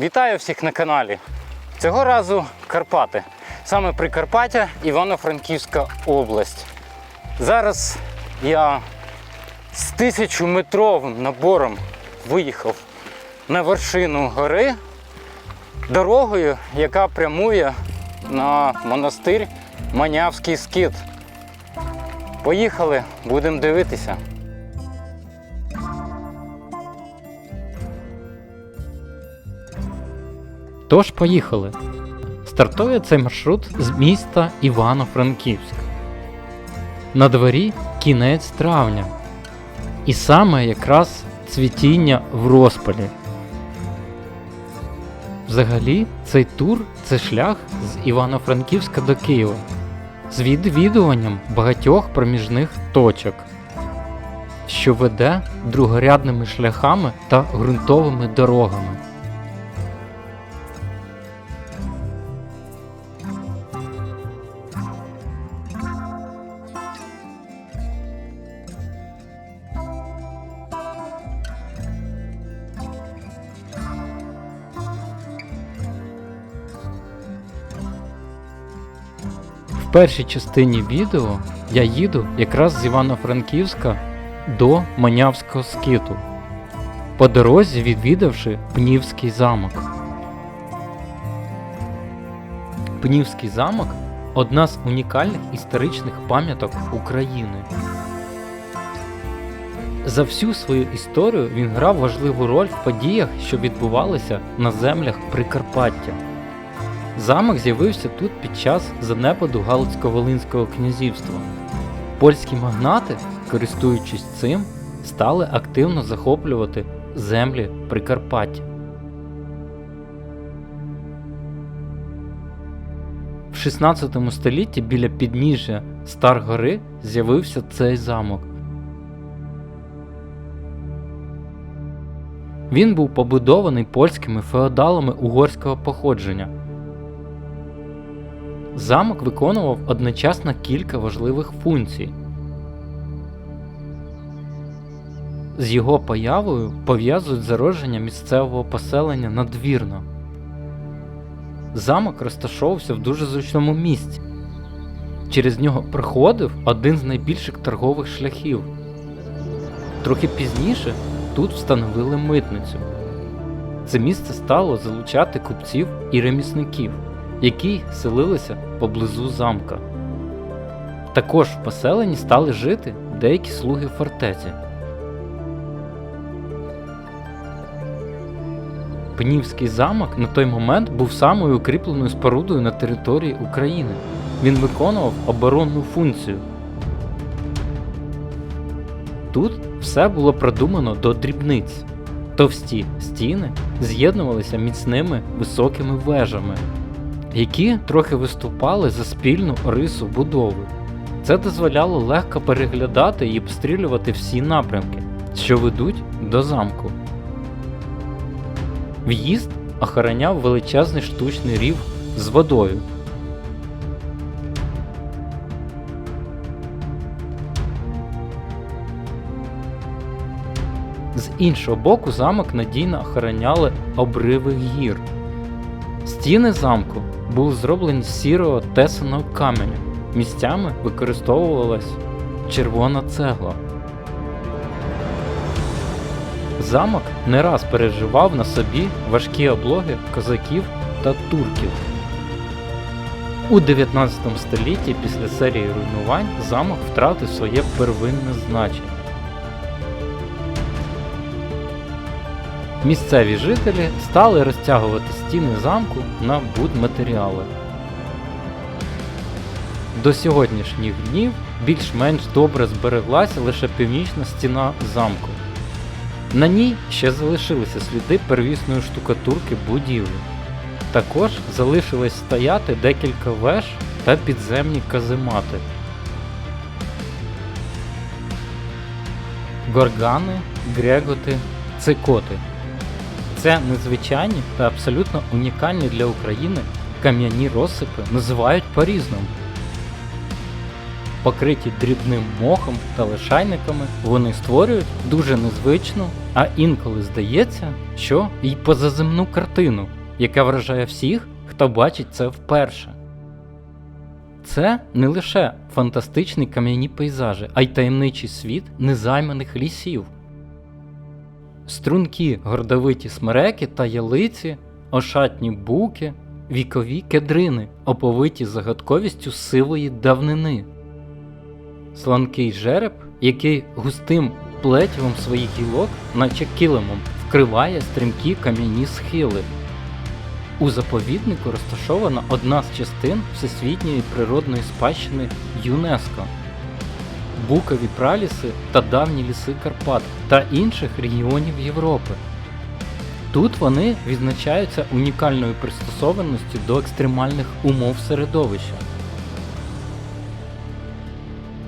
Вітаю всіх на каналі. Цього разу Карпати. Саме Прикарпаття, Івано-Франківська область. Зараз я з тисячометровим набором виїхав на вершину гори дорогою, яка прямує на монастир Манявський скит. Поїхали, будемо дивитися. Тож поїхали. Стартує цей маршрут з міста Івано-Франківськ. На дворі кінець травня. І саме якраз цвітіння в розпалі. Взагалі, цей тур це шлях з Івано-Франківська до Києва з відвідуванням багатьох проміжних точок, що веде другорядними шляхами та ґрунтовими дорогами. В першій частині відео я їду якраз з Івано-Франківська до Манявського скиту, по дорозі відвідавши Пнівський замок. Пнівський замок одна з унікальних історичних пам'яток України. За всю свою історію він грав важливу роль в подіях, що відбувалися на землях Прикарпаття. Замок з'явився тут під час занепаду Галицько-Волинського князівства. Польські магнати, користуючись цим, стали активно захоплювати землі Прикарпаття. В 16 столітті біля підніжжя Старгори з'явився цей замок. Він був побудований польськими феодалами угорського походження. Замок виконував одночасно кілька важливих функцій. З його появою пов'язують зародження місцевого поселення надвірно. Замок розташовувався в дуже зручному місці. Через нього проходив один з найбільших торгових шляхів. Трохи пізніше тут встановили митницю. Це місце стало залучати купців і ремісників які селилися поблизу замка. Також в поселенні стали жити деякі слуги фортеці. Пнівський замок на той момент був самою укріпленою спорудою на території України. Він виконував оборонну функцію. Тут все було продумано до дрібниць. Товсті стіни з'єднувалися міцними високими вежами які трохи виступали за спільну рису будови. Це дозволяло легко переглядати і обстрілювати всі напрямки, що ведуть до замку. В'їзд охороняв величезний штучний рів з водою. З іншого боку, замок надійно охороняли обриви гір. Стіни замку були зроблені з сірого тесаного каменю. Місцями використовувалась червона цегла. Замок не раз переживав на собі важкі облоги козаків та турків. У 19 столітті після серії руйнувань замок втратив своє первинне значення. Місцеві жителі стали розтягувати стіни замку на будматеріали. До сьогоднішніх днів більш-менш добре збереглася лише північна стіна замку. На ній ще залишилися сліди первісної штукатурки будівлі. Також залишилось стояти декілька веж та підземні каземати. Горгани, греготи, цикоти. Це незвичайні та абсолютно унікальні для України кам'яні розсипи називають по-різному. Покриті дрібним мохом та лишайниками, вони створюють дуже незвичну А інколи здається, що й позаземну картину, яка вражає всіх, хто бачить це вперше. Це не лише фантастичні кам'яні пейзажі, а й таємничий світ незайманих лісів. Стрункі гордовиті смереки та ялиці, ошатні буки, вікові кедрини, оповиті загадковістю сивої давнини, сланкий жереб, який густим плетівом своїх гілок, наче килимом, вкриває стрімкі кам'яні схили. У заповіднику розташована одна з частин Всесвітньої природної спадщини ЮНЕСКО. Букові праліси та давні ліси Карпат та інших регіонів Європи. Тут вони відзначаються унікальною пристосованістю до екстремальних умов середовища.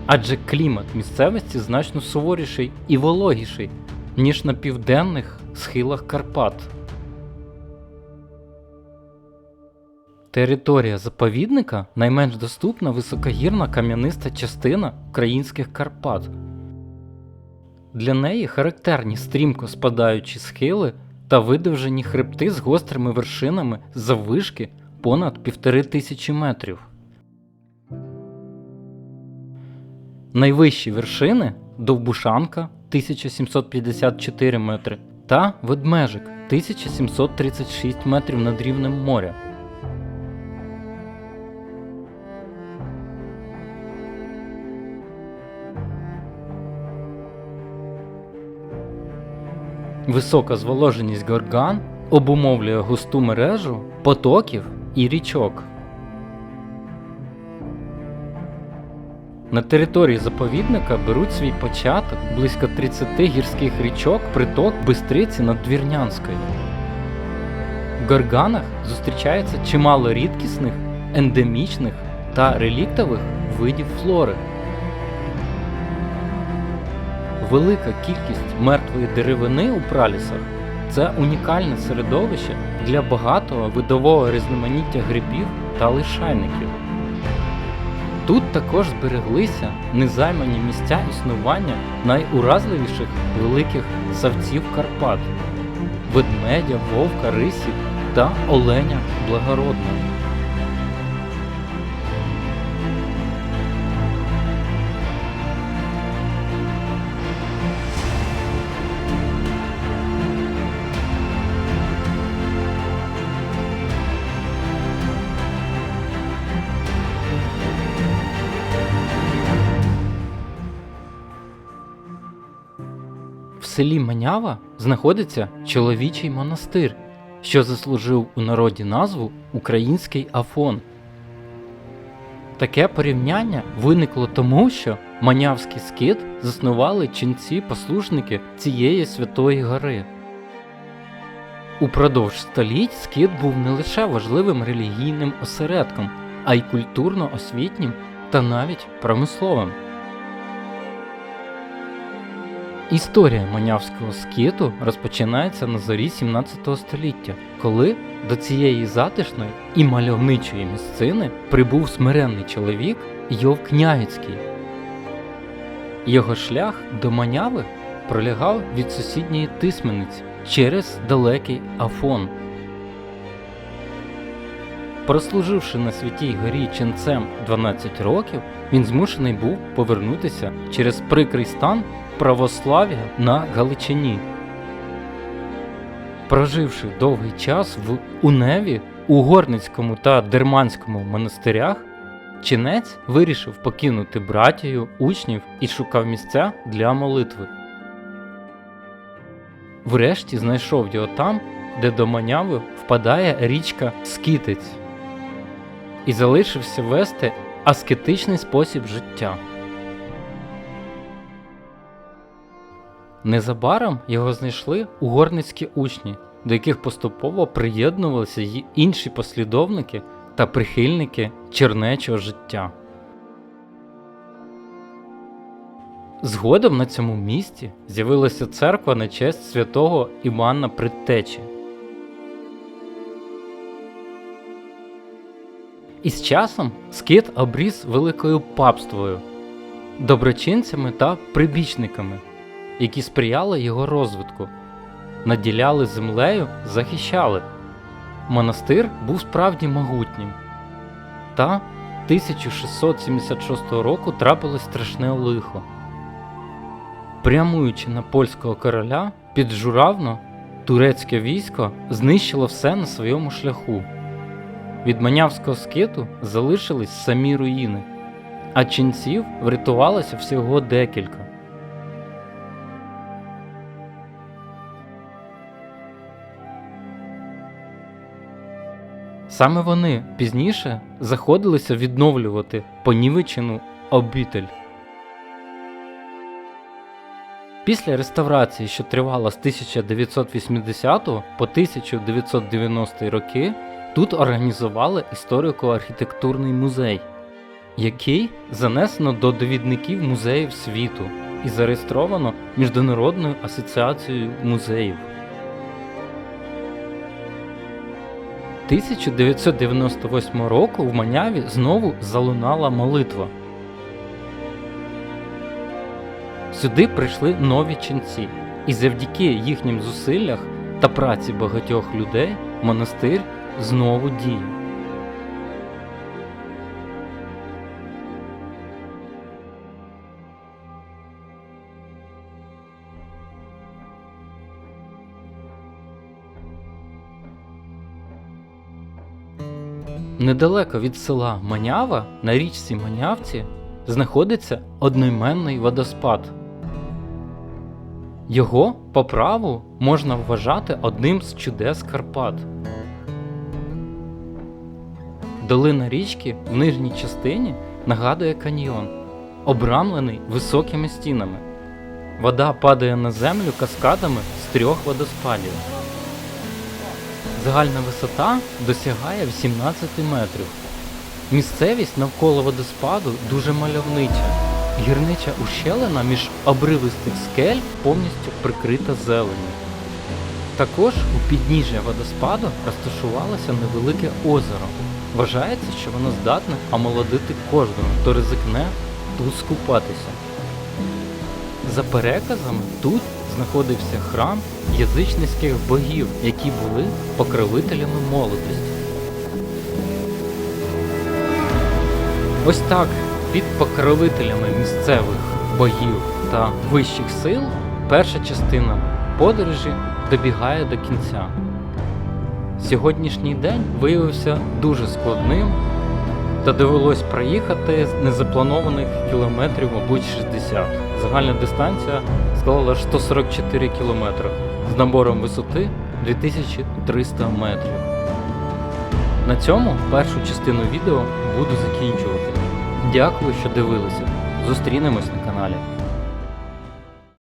Адже клімат місцевості значно суворіший і вологіший, ніж на південних схилах Карпат. Територія заповідника найменш доступна високогірна кам'яниста частина українських Карпат. Для неї характерні стрімко спадаючі схили та видовжені хребти з гострими вершинами заввишки понад півтори тисячі метрів. Найвищі вершини Довбушанка 1754 метри та Ведмежик 1736 метрів над рівнем моря. Висока зволоженість горган обумовлює густу мережу потоків і річок. На території заповідника беруть свій початок близько 30 гірських річок приток Бистриці Надвірнянської. В горганах зустрічається чимало рідкісних, ендемічних та реліктових видів флори. Велика кількість мертвої деревини у пралісах це унікальне середовище для багатого видового різноманіття грибів та лишайників. Тут також збереглися незаймані місця існування найуразливіших великих савців Карпат ведмедя, вовка, рисів та оленя благородного. Селі Манява знаходиться чоловічий монастир, що заслужив у народі назву Український Афон. Таке порівняння виникло тому, що Манявський скит заснували ченці-послушники цієї святої гори. Упродовж століть скит був не лише важливим релігійним осередком, а й культурно-освітнім та навіть промисловим. Історія манявського скіту розпочинається на зорі 17 століття, коли до цієї затишної і мальовничої місцини прибув смиренний чоловік Йов Княгицький. Його шлях до Маняви пролягав від сусідньої тисмениці через далекий Афон. Прослуживши на святій горі ченцем 12 років, він змушений був повернутися через прикрий стан православ'я на Галичині. Проживши довгий час в Уневі, Угорницькому та Дерманському монастирях, чинець вирішив покинути братію, учнів і шукав місця для молитви. Врешті знайшов його там, де до Маняви впадає річка Скітець, і залишився вести аскетичний спосіб життя. Незабаром його знайшли угорницькі учні, до яких поступово приєднувалися й інші послідовники та прихильники чернечого життя. Згодом на цьому місці з'явилася церква на честь святого Івана Предтечі. І з часом скит обріс великою папствою, доброчинцями та прибічниками, які сприяли його розвитку, наділяли землею, захищали. Монастир був справді могутнім. Та 1676 року трапилось страшне лихо. Прямуючи на польського короля під Журавно, турецьке військо знищило все на своєму шляху. Від манявського скиту залишились самі руїни, а ченців врятувалося всього декілька. Саме вони пізніше заходилися відновлювати понівечену обитель. Після реставрації, що тривала з 1980 по 1990 роки, тут організували історико-архітектурний музей, який занесено до довідників музеїв світу і зареєстровано Міжнародною асоціацією музеїв. 1998 року в Маняві знову залунала молитва. Сюди прийшли нові ченці, і завдяки їхнім зусиллях та праці багатьох людей монастир знову діє. Недалеко від села Манява на річці Манявці знаходиться одноіменний водоспад. Його по праву можна вважати одним з чудес Карпат. Долина річки в нижній частині нагадує каньйон, обрамлений високими стінами. Вода падає на землю каскадами з трьох водоспадів. Загальна висота досягає 18 метрів. Місцевість навколо водоспаду дуже мальовнича. Гірнича ущелина між обривистих скель повністю прикрита зеленню. Також у підніжжя водоспаду розташувалося невелике озеро. Вважається, що воно здатне омолодити кожного, хто ризикне тут скупатися. За переказами, тут знаходився храм язичницьких богів, які були покровителями молодості. Ось так, під покровителями місцевих богів та вищих сил, перша частина подорожі добігає до кінця. Сьогоднішній день виявився дуже складним, та довелось проїхати з незапланованих кілометрів, мабуть, 60. Загальна дистанція склала 144 кілометри з набором висоти 2300 метрів. На цьому першу частину відео буду закінчувати. Дякую, що дивилися. Зустрінемось на каналі.